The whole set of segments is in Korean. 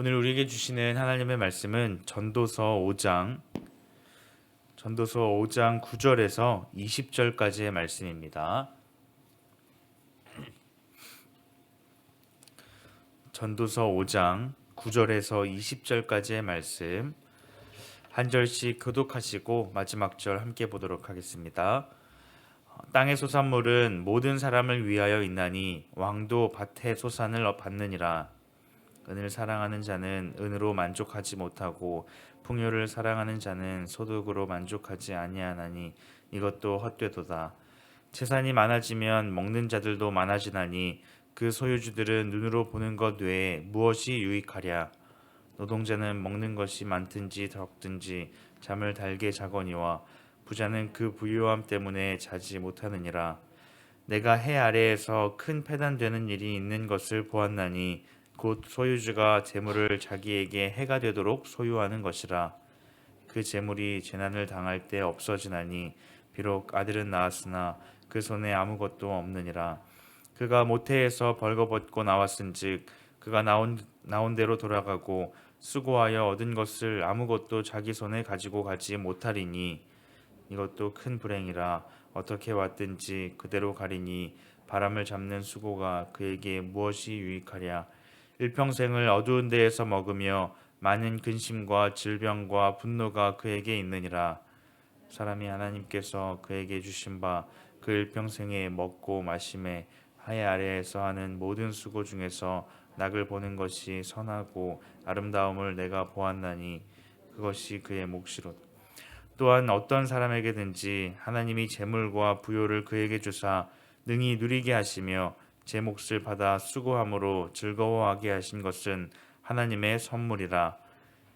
오늘 우리에게 주시는 하나님의 말씀은 전도서 5장 전도서 5장 9절에서 20절까지의 말씀입니다. 전도서 5장 9절에서 20절까지의 말씀 한 절씩 교독하시고 마지막 절 함께 보도록 하겠습니다. 땅의 소산물은 모든 사람을 위하여 있나니 왕도 밭의 소산을 받느니라. 은을 사랑하는 자는 은으로 만족하지 못하고 풍요를 사랑하는 자는 소득으로 만족하지 아니하나니 이것도 헛되도다. 재산이 많아지면 먹는 자들도 많아지나니 그 소유주들은 눈으로 보는 것 외에 무엇이 유익하랴? 노동자는 먹는 것이 많든지 적든지 잠을 달게 자거니와 부자는 그 부유함 때문에 자지 못하느니라. 내가 해 아래에서 큰 패단되는 일이 있는 것을 보았나니 곧 소유주가 재물을 자기에게 해가 되도록 소유하는 것이라. 그 재물이 재난을 당할 때 없어지나니 비록 아들은 낳았으나 그 손에 아무것도 없느니라. 그가 모태에서 벌거벗고 나왔은즉 그가 나온 나온 대로 돌아가고 수고하여 얻은 것을 아무것도 자기 손에 가지고 가지 못하리니 이것도 큰 불행이라 어떻게 왔든지 그대로 가리니 바람을 잡는 수고가 그에게 무엇이 유익하랴 일평생을 어두운 데에서 먹으며 많은 근심과 질병과 분노가 그에게 있느니라 사람이 하나님께서 그에게 주신 바 그 일평생에 먹고 마심에 하해 아래에서 하는 모든 수고 중에서 낙을 보는 것이 선하고 아름다움을 내가 보았나니 그것이 그의 몫이로다. 또한 어떤 사람에게든지 하나님이 재물과 부요를 그에게 주사 능히 누리게 하시며 제 몫을 받아 수고함으로 즐거워하게 하신 것은 하나님의 선물이라.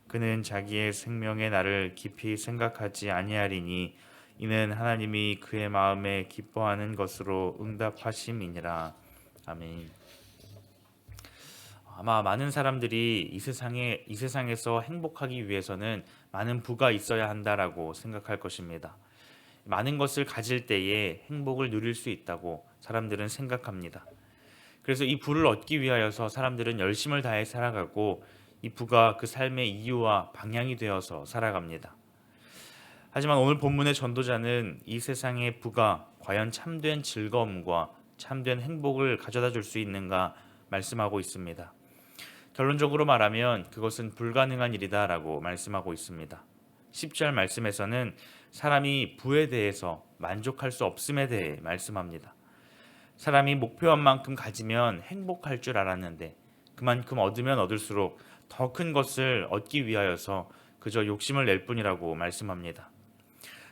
그는 자기의 생명의 날을 깊이 생각하지 아니하리니 이는 하나님이 그의 마음에 기뻐하는 것으로 응답하심이니라. 아멘. 아마 많은 사람들이 이 세상에 이 세상에서 행복하기 위해서는 많은 부가 있어야 한다라고 생각할 것입니다. 많은 것을 가질 때에 행복을 누릴 수 있다고 사람들은 생각합니다. 그래서 이 부를 얻기 위하여서 사람들은 열심을 다해 살아가고 이 부가 그 삶의 이유와 방향이 되어서 살아갑니다. 하지만 오늘 본문의 전도자는 이 세상의 부가 과연 참된 즐거움과 참된 행복을 가져다 줄 수 있는가 말씀하고 있습니다. 결론적으로 말하면 그것은 불가능한 일이다라고 말씀하고 있습니다. 10절 말씀에서는 사람이 부에 대해서 만족할 수 없음에 대해 말씀합니다. 사람이 목표한 만큼 가지면 행복할 줄 알았는데 그만큼 얻으면 얻을수록 더 큰 것을 얻기 위하여서 그저 욕심을 낼 뿐이라고 말씀합니다.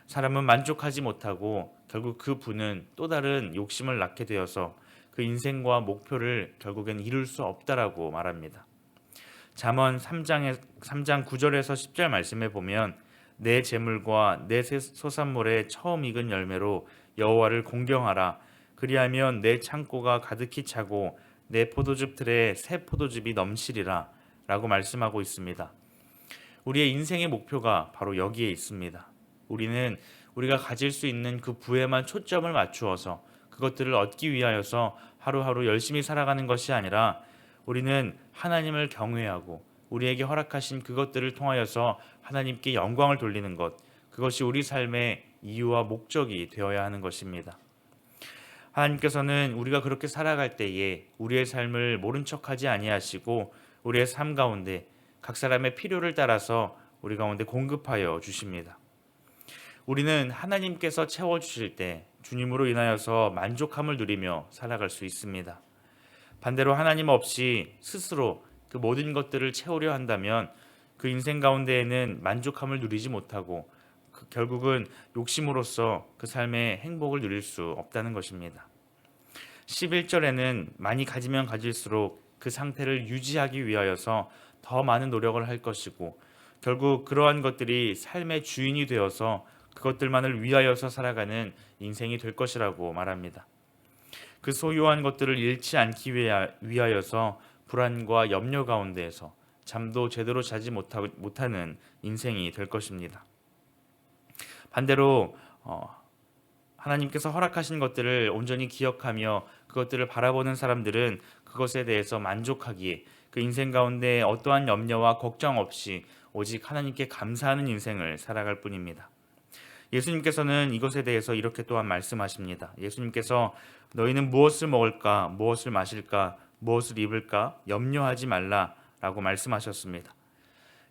사람은 만족하지 못하고 결국 그 부는 또 다른 욕심을 낳게 되어서 그 인생과 목표를 결국엔 이룰 수 없다라고 말합니다. 잠언 3장에 3장 9절에서 10절 말씀에 보면 내 재물과 내 소산물의 처음 익은 열매로 여호와를 공경하라 그리하면 내 창고가 가득히 차고 내 포도즙 틀에 새 포도즙이 넘치리라 라고 말씀하고 있습니다. 우리의 인생의 목표가 바로 여기에 있습니다. 우리는 우리가 가질 수 있는 그 부에만 초점을 맞추어서 그것들을 얻기 위하여서 하루하루 열심히 살아가는 것이 아니라 우리는 하나님을 경외하고 우리에게 허락하신 그것들을 통하여서 하나님께 영광을 돌리는 것 그것이 우리 삶의 이유와 목적이 되어야 하는 것입니다. 하나님께서는 우리가 그렇게 살아갈 때에 우리의 삶을 모른 척하지 아니하시고 우리의 삶 가운데 각 사람의 필요를 따라서 우리 가운데 공급하여 주십니다. 우리는 하나님께서 채워 주실 때 주님으로 인하여서 만족함을 누리며 살아갈 수 있습니다. 반대로 하나님 없이 스스로 그 모든 것들을 채우려 한다면 그 인생 가운데에는 만족함을 누리지 못하고 그 결국은 욕심으로써 그 삶의 행복을 누릴 수 없다는 것입니다. 11절에는 많이 가지면 가질수록 그 상태를 유지하기 위하여서 더 많은 노력을 할 것이고 결국 그러한 것들이 삶의 주인이 되어서 그것들만을 위하여서 살아가는 인생이 될 것이라고 말합니다. 그 소유한 것들을 잃지 않기 위하여서 불안과 염려 가운데에서 잠도 제대로 자지 못하는 인생이 될 것입니다. 반대로 어, 하나님께서 허락하신 것들을 온전히 기억하며 그것들을 바라보는 사람들은 그것에 대해서 만족하기에 그 인생 가운데 어떠한 염려와 걱정 없이 오직 하나님께 감사하는 인생을 살아갈 뿐입니다. 예수님께서는 이것에 대해서 이렇게 또한 말씀하십니다. 예수님께서 너희는 무엇을 먹을까, 무엇을 마실까, 무엇을 입을까 염려하지 말라라고 말씀하셨습니다.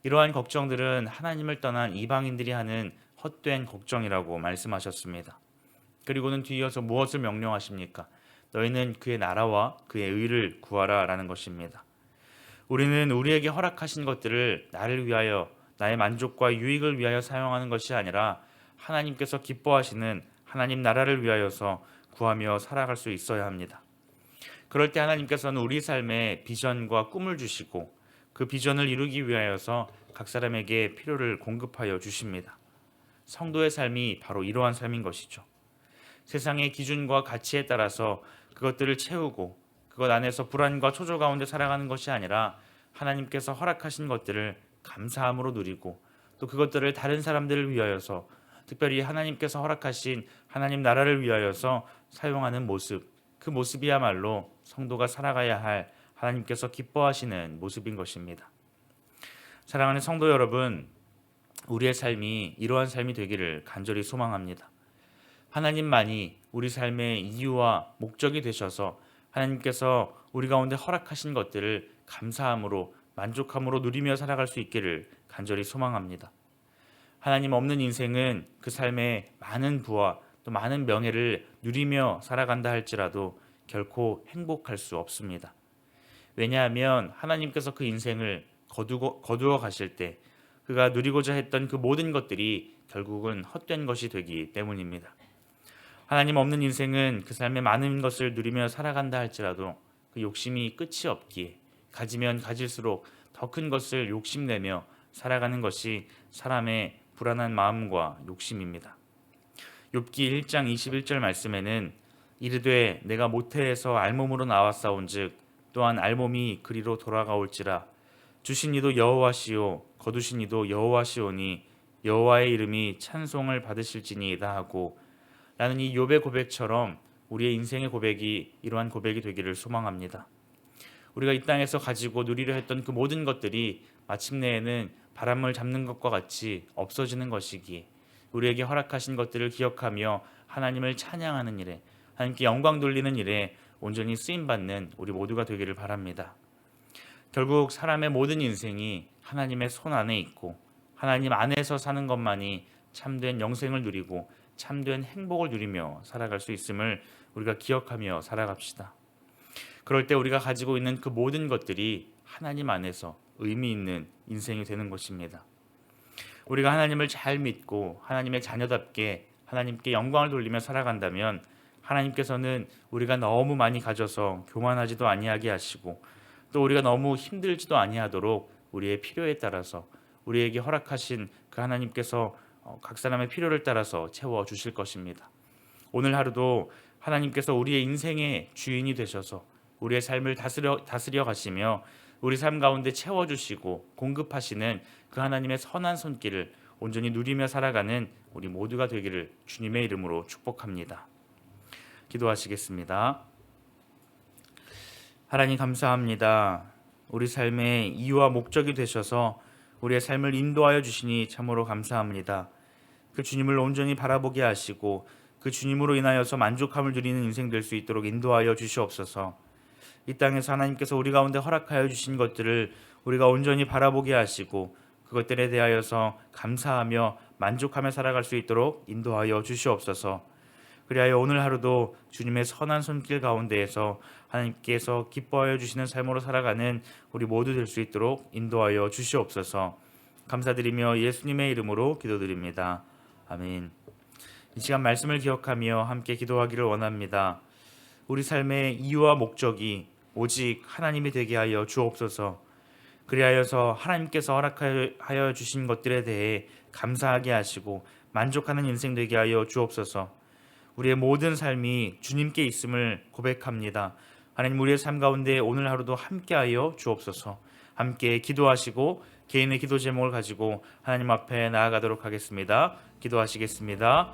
이러한 걱정들은 하나님을 떠난 이방인들이 하는 헛된 걱정이라고 말씀하셨습니다. 그리고는 뒤이어서 무엇을 명령하십니까? 너희는 그의 나라와 그의 의를 구하라라는 것입니다. 우리는 우리에게 허락하신 것들을 나를 위하여 나의 만족과 유익을 위하여 사용하는 것이 아니라 하나님께서 기뻐하시는 하나님 나라를 위하여서 구하며 살아갈 수 있어야 합니다. 그럴 때 하나님께서는 우리 삶에 비전과 꿈을 주시고 그 비전을 이루기 위하여서 각 사람에게 필요를 공급하여 주십니다. 성도의 삶이 바로 이러한 삶인 것이죠. 세상의 기준과 가치에 따라서 그것들을 채우고 그것 안에서 불안과 초조 가운데 살아가는 것이 아니라 하나님께서 허락하신 것들을 감사함으로 누리고 또 그것들을 다른 사람들을 위하여서 특별히 하나님께서 허락하신 하나님 나라를 위하여서 사용하는 모습 그 모습이야말로 성도가 살아가야 할 하나님께서 기뻐하시는 모습인 것입니다. 사랑하는 성도 여러분, 우리의 삶이 이러한 삶이 되기를 간절히 소망합니다. 하나님만이 우리 삶의 이유와 목적이 되셔서 하나님께서 우리 가운데 허락하신 것들을 감사함으로 만족함으로 누리며 살아갈 수 있기를 간절히 소망합니다. 하나님 없는 인생은 그 삶에 많은 부와 또 많은 명예를 누리며 살아간다 할지라도 결코 행복할 수 없습니다. 왜냐하면 하나님께서 그 인생을 거두고, 거두어 가실 때 그가 누리고자 했던 그 모든 것들이 결국은 헛된 것이 되기 때문입니다. 하나님 없는 인생은 그 삶의 많은 것을 누리며 살아간다 할지라도 그 욕심이 끝이 없기에 가지면 가질수록 더 큰 것을 욕심내며 살아가는 것이 사람의 불안한 마음과 욕심입니다. 욥기 1장 21절 말씀에는 이르되 내가 모태에서 알몸으로 나왔사온즉 또한 알몸이 그리로 돌아가올지라 주신 이도 여호와시요 거두신 이도 여호와시오니 여호와의 이름이 찬송을 받으실지니이다 하고 라는 이 욥의 고백처럼 우리의 인생의 고백이 이러한 고백이 되기를 소망합니다. 우리가 이 땅에서 가지고 누리려 했던 그 모든 것들이 마침내에는 바람을 잡는 것과 같이 없어지는 것이기에 우리에게 허락하신 것들을 기억하며 하나님을 찬양하는 일에 하나님께 영광 돌리는 일에 온전히 쓰임 받는 우리 모두가 되기를 바랍니다. 결국 사람의 모든 인생이 하나님의 손 안에 있고 하나님 안에서 사는 것만이 참된 영생을 누리고 참된 행복을 누리며 살아갈 수 있음을 우리가 기억하며 살아갑시다. 그럴 때 우리가 가지고 있는 그 모든 것들이 하나님 안에서 의미 있는 인생이 되는 것입니다. 우리가 하나님을 잘 믿고 하나님의 자녀답게 하나님께 영광을 돌리며 살아간다면 하나님께서는 우리가 너무 많이 가져서 교만하지도 아니하게 하시고 또 우리가 너무 힘들지도 아니하도록 우리의 필요에 따라서 우리에게 허락하신 그 하나님께서 어, 각 사람의 필요를 따라서 채워 주실 것입니다. 오늘 하루도 하나님께서 우리의 인생의 주인이 되셔서 우리의 삶을 다스려 다스려 가시며 우리 삶 가운데 채워 주시고 공급하시는 그 하나님의 선한 손길을 온전히 누리며 살아가는 우리 모두가 되기를 주님의 이름으로 축복합니다. 기도하시겠습니다. 하나님 감사합니다. 우리 삶의 이유와 목적이 되셔서 우리의 삶을 인도하여 주시니 참으로 감사합니다. 그 주님을 온전히 바라보게 하시고 그 주님으로 인하여서 만족함을 누리는 인생 될 수 있도록 인도하여 주시옵소서. 이 땅에서 하나님께서 우리 가운데 허락하여 주신 것들을 우리가 온전히 바라보게 하시고 그것들에 대하여서 감사하며 만족하며 살아갈 수 있도록 인도하여 주시옵소서. 그리하여 오늘 하루도 주님의 선한 손길 가운데에서 하나님께서 기뻐하여 주시는 삶으로 살아가는 우리 모두 될 수 있도록 인도하여 주시옵소서. 감사드리며 예수님의 이름으로 기도드립니다. 아멘. 이 시간 말씀을 기억하며 함께 기도하기를 원합니다. 우리 삶의 이유와 목적이 오직 하나님이 되게 하여 주옵소서. 그리하여서 하나님께서 허락하여 주신 것들에 대해 감사하게 하시고 만족하는 인생 되게 하여 주옵소서. 우리의 모든 삶이 주님께 있음을 고백합니다. 하나님 우리의 삶 가운데 오늘 하루도 함께하여 주옵소서. 함께 기도하시고 개인의 기도 제목을 가지고 하나님 앞에 나아가도록 하겠습니다. 기도하시겠습니다.